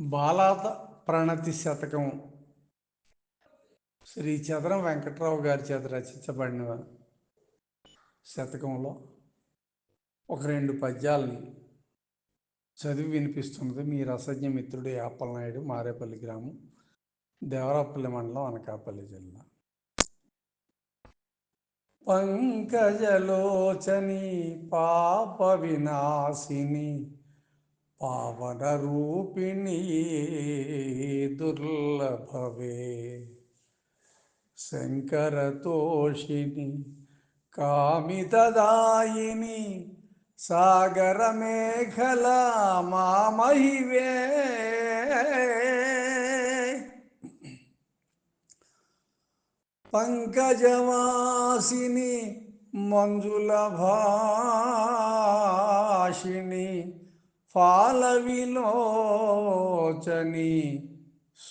బాలాత ప్రణతి శతకం. శ్రీ చదరం వెంకట్రావు గారి చేత రచించబడిన శతకంలో ఒక రెండు పద్యాలని చదివి వినిపిస్తున్నది మీ రసజ్ఞ మిత్రుడు యాపలనాయుడు మారేపల్లి గ్రామం దేవరాపల్లి మండలం అనకాపల్లి జిల్లా. పంకజలోచని పాప వినాశిని పావన రూపిణి దుర్లభవే. శంకరతోషిని కామితదాయిని సాగర మేఘల మామహివే. పంకజవాసిని మంజుల భాషిణి ఫాల విలోచని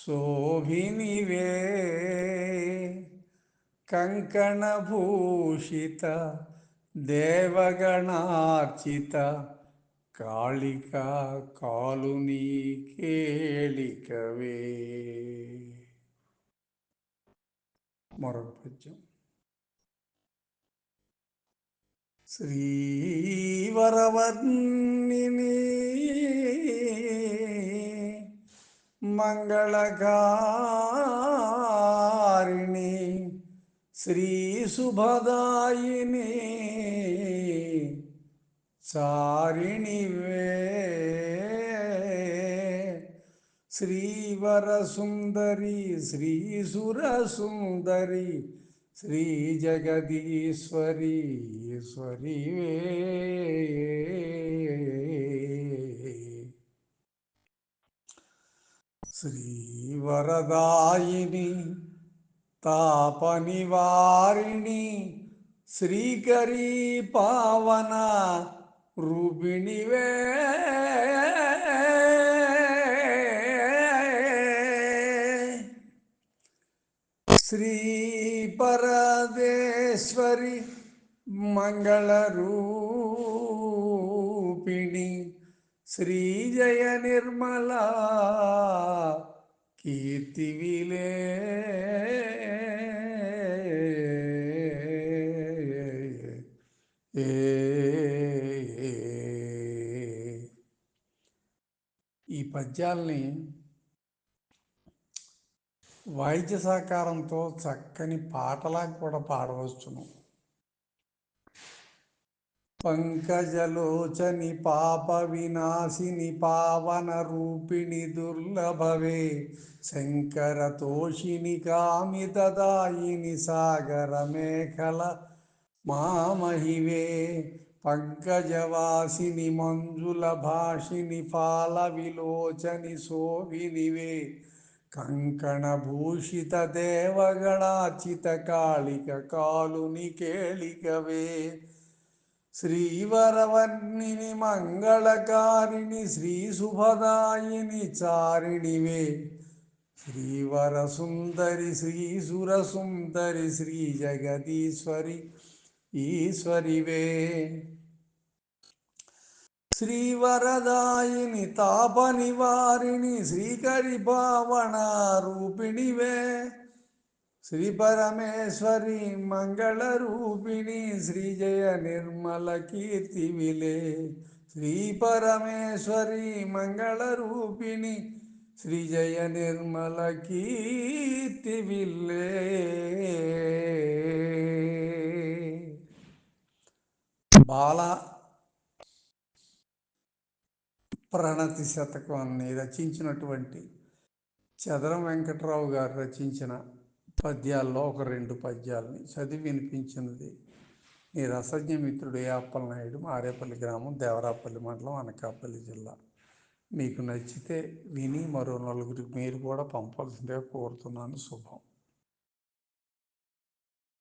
శోభినివే. కంకణభూషిత దేవగణార్చిత కాళిక కాలుని కేళికవే. మరొక పద్యం శ్రీవరవర్ణిని మంగళకారిణి శ్రీ శుభదాయిని చారిణివే శ్రీవరసుందరి శ్రీసురసుందరి శ్రీ జగదీశ్వరి ఈశ్వరివే శ్రీవరదాయిని తాపనివారిణి శ్రీకరీ పావన రూపిణివే శ్రీ పరదేశ్వరి మంగళ రూపిణి శ్రీ జయ నిర్మల కీర్తివిలే ఏ ఈ పద్యాల్ని వాయిద్య సహకారంతో చక్కని పాటలా కూడా పాడవచ్చును. పంకజలోచని పాప వినాశిని పావన రూపిణి దుర్లభవే. శంకర తోషిని కామితదాయిని సాగర మేఖల మామహివే. పంకజవాసిని మంజుల భాషిని పాల విలోచని శోభినివే. కంకణభూషిత దేవగణాచిత కాళిక కాలుని కేళికవే. శ్రీవరవర్ణిని మంగళకారిణి శ్రీ శుభదాయిని చారిణివే. శ్రీవరసుందరి శ్రీసురసుందరి శ్రీ జగదీశ్వరి ఈశ్వరివే. శ్రీవరదాయిని తాపనివారిణి శ్రీకరి భావన రూపిణివే. శ్రీ పరమేశ్వరి మంగళ రూపిణి శ్రీజయ నిర్మల కీర్తి విలే. శ్రీ పరమేశ్వరి మంగళ రూపిణి శ్రీజయ నిర్మల కీర్తి విలే. బాల ప్రణతి శతకాన్ని రచించినటువంటి చదరం వెంకట్రావు గారు రచించిన పద్యాల్లో ఒక రెండు పద్యాలని చదివి వినిపించినది. నీ రసజ్ఞ మిత్రుడు యాప్పలనాయుడు మారేపల్లి గ్రామం దేవరాపల్లి మండలం అనకాపల్లి జిల్లా. మీకు నచ్చితే విని మరో నలుగురికి మీరు కూడా పంపాల్సిందే కోరుతున్నాను. శుభం.